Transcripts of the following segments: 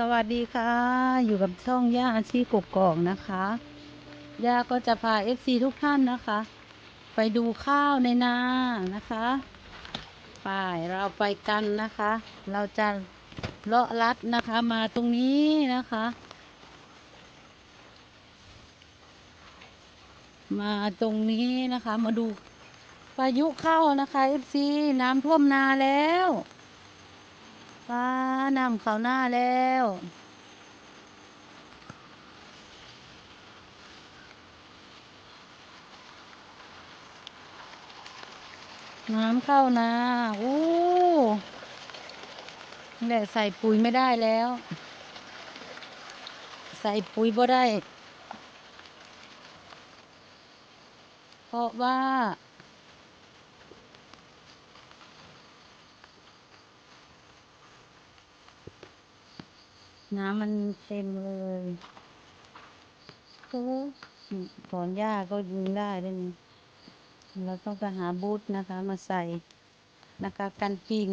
สวัสดีค่ะ อยู่กับช่องย่าอาชีพกกอกนะคะย่าก็จะพา FC ทุกท่านนะคะ ไปดูข้าวในนานะคะไปเราไปกันนะคะ เราจะเลาะลัดนะคะมาตรงนี้นะคะ มาตรงนี้นะคะ มาดูพายุเข้านะคะ FC น้ำท่วมนาแล้ว ฟ้าน้ำเขาหน้าแล้วน้ำเข้านาอู้นี่ใส่ปุ๋ยไม่ได้แล้ว ใส่ปุ๋ยบ่ได้ เพราะว่า น้ำมันเต็มเลยคือถอนหญ้าก็ยิงได้ด้วยนี่เราต้องไปหาบูทนะคะ มาใส่นะคะกันปีน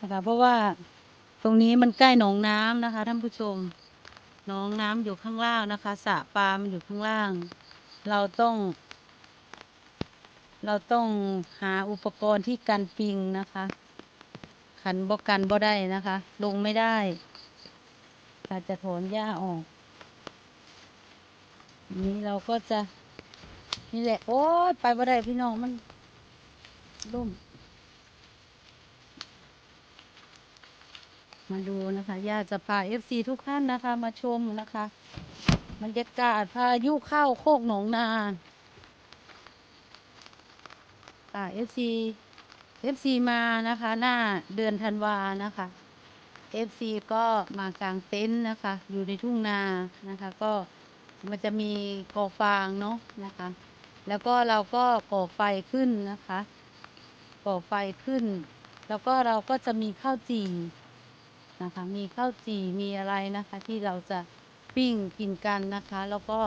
นะคะเพราะว่าตรงนี้มันใกล้หนองน้ำนะคะ ท่านผู้ชมหนองน้ำอยู่ข้างล่างนะคะสระปลามันอยู่ข้างล่าง เราต้อง เราต้องหาอุปกรณ์ที่กันปิงนะคะ ขันบ่กันบ่ได้นะคะ ลงไม่ได้อาจจะถอนหญ้าออก นี้เราก็จะ นี่แหละ โอ้ยไปบ่ได้พี่น้องมันล่ม มาดูนะคะย่าจะพาเอฟซีทุกท่านนะคะ มาชมนะคะบรรยากาศพายุเข้าโคกหนองนาค่ะเอฟซีเอฟซีมานะคะ หน้าเดือนธันวานะคะเอฟซีก็มากลางเต็นท์นะคะ อยู่ในทุ่งนานะคะ ก็มันจะมีก่อฟางเนาะนะคะ แล้วก็เราก็ก่อไฟขึ้นนะคะ ก่อไฟขึ้น แล้วก็เราก็จะมีข้าวจี่นะคะ มีข้าวจี่มีอะไรนะคะ ที่เราจะปิ้งกินกันนะคะ แล้วก็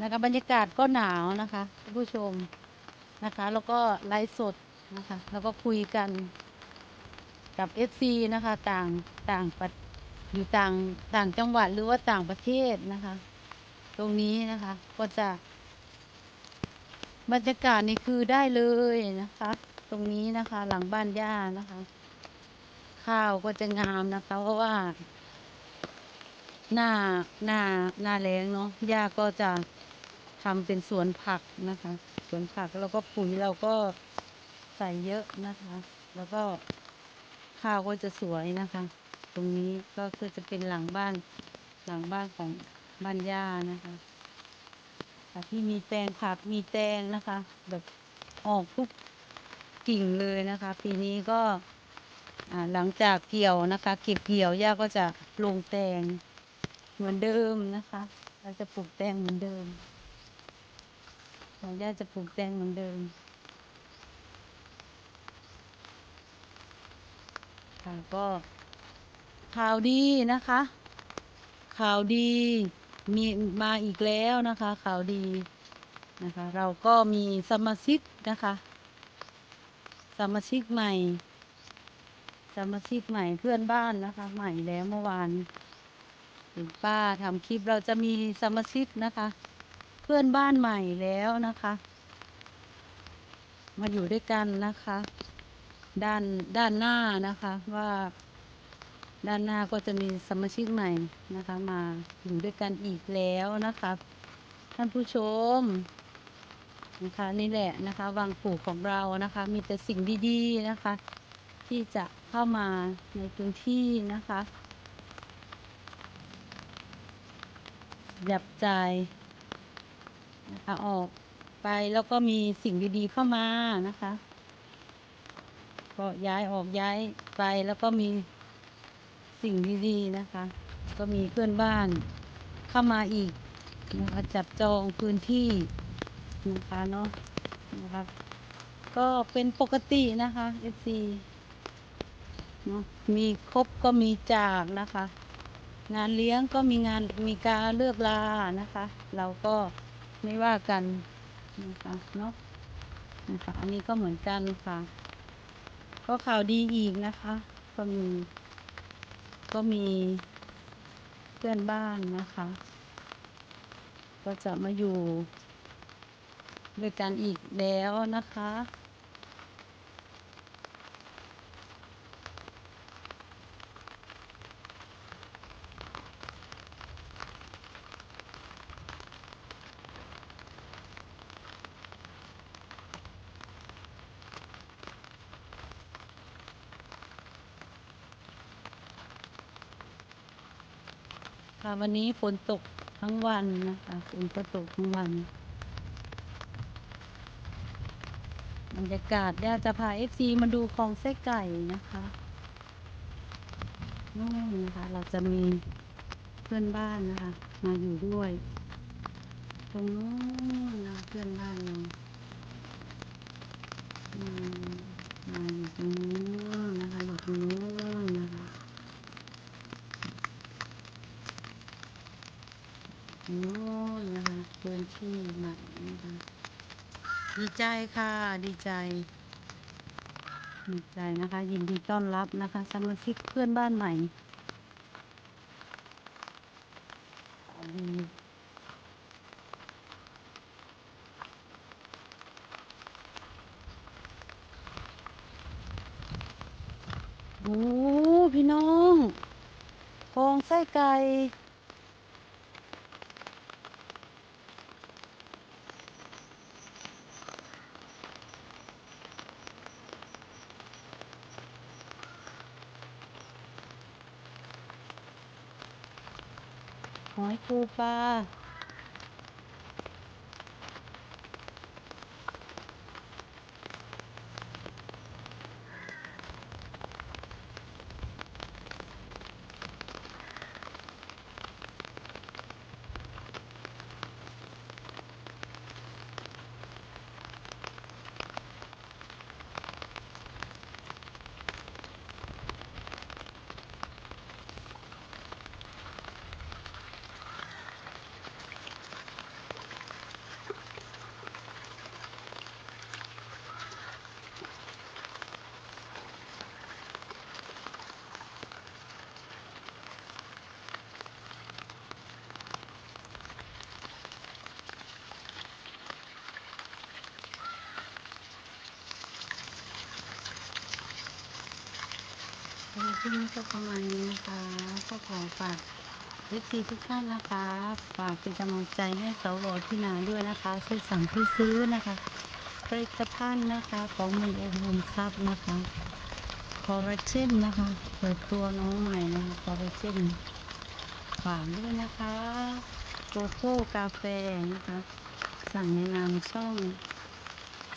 นะคะบรรยากาศก็หนาวนะคะผู้ชมนะคะ แล้วก็ไลฟ์สด นะคะแล้วก็คุยกันกับเอฟซีนะคะ ต่างต่างประอยู่ต่างต่างจังหวัดหรือว่าต่างประเทศนะคะ ตรงนี้นะคะก็จะบรรยากาศนี่คือได้เลยนะคะ ตรงนี้นะคะ หลังบ้านย่านะคะ ข้าวก็จะงามนะคะ เพราะว่า หน้าหน้าหน้าแรงเนาะย่าก็จะทำเป็นสวนผักนะคะ สวนผักแล้วก็ปุ๋ยเราก็ ใส่เยอะนะคะ แล้วก็ข้าวก็จะสวยนะคะ ตรงนี้ก็คือจะเป็นหลังบ้านหลังบ้านของบ้านย่านะคะค่ที่มีแตงผักมีแตงนะคะ แบบออกทุกกิ่งเลยนะคะ ปีนี้ก็หลังจากเกี่ยวนะคะ เก็บเกี่ยวย่าก็จะลงแตงเหมือนเดิมนะคะ เราจะปลูกแตงเหมือนเดิมของย่าจะปลูกแตงเหมือนเดิม ค่ะก็ ข่าวดีนะคะ ข่าวดีมีมาอีกแล้วนะคะ ข่าวดีนะคะ เราก็มีสมาชิกนะคะ สมาชิกใหม่ สมาชิกใหม่เพื่อนบ้านนะคะ ใหม่แล้วเมื่อวานเห็นป้าทำคลิปเราจะมีสมาชิกนะคะ เพื่อนบ้านใหม่แล้วนะคะ มาอยู่ด้วยกันนะคะ ด้านด้านหน้านะคะว่าด้านหน้าก็จะมีสมาชิกใหม่นะคะ มาอยู่ด้วยกันอีกแล้วนะคะท่านผู้ชมนะคะนี่แหละนะคะวังปู่ของเรานะคะ มีแต่สิ่งดีๆนะคะ ที่จะเข้ามาในพื้นที่นะคะหยับใจนะคะออกไปแล้วก็มีสิ่งดีๆเข้ามานะคะ ก็ย้ายออกย้ายไปแล้วก็มีสิ่งดีๆนะคะ ก็มีเพื่อนบ้านเข้ามาอีกนะคะจับจองพื้นที่นะคะเนาะนะคะก็เป็นปกตินะคะ FC เนาะมีครบก็มีจากนะคะ งานเลี้ยงก็มีงานมีการเลือกลานะคะ เราก็ไม่ว่ากันนะคะเนาะนะคะอันนี้ก็เหมือนกันค่ะ ก็ข่าวดีอีกนะคะก็มีก็มีเพื่อนบ้านนะคะ ก็จะมาอยู่ด้วยกันอีกแล้วนะคะ ค่ะ วันนี้ฝนตกทั้งวันนะคะฝนก็ตกทั้งวันบรรยากาศเนี่ยจะพาเอฟซีมาดูคลองไส้ไก่นะคะนู่นนะคะ เราจะมีเพื่อนบ้านนะคะ มาอยู่ด้วย ตรงนู้นนะเพื่อนบ้านเราอืมมาอยู่ตรงนู้นนะคะอยู่ตรงนู้นนะคะ โอ้ยนะคะพื้นที่ใหม่นะคะดี ใจค่ะ ดีใจ ดีใจนะคะ ยินดีต้อนรับนะคะสมาชิกเพื่อนบ้านใหม่ดีโอ้พี่น้องคลองไส้ไก่ หอยปูปลา วันนี้ก็ประมาณนี้นะคะก็ขอฝากเอฟซีทุกท่านนะคะ ฝากเป็นกำลังใจให้สาวรที่นาด้วยนะคะช่วยสั่งช่วยซื้อนะคะผลิตภัณฑ์นะคะของมือโอมมครับนะคะคอลลาเจนนะคะเปิดตัวน้องใหม่นะคะคอลลาเจนฝากด้วยนะคะโกโก้กาแฟนะคะ สั่งในนามช่อง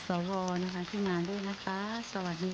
สวนะคะที่มาด้วยนะคะ สวัสดี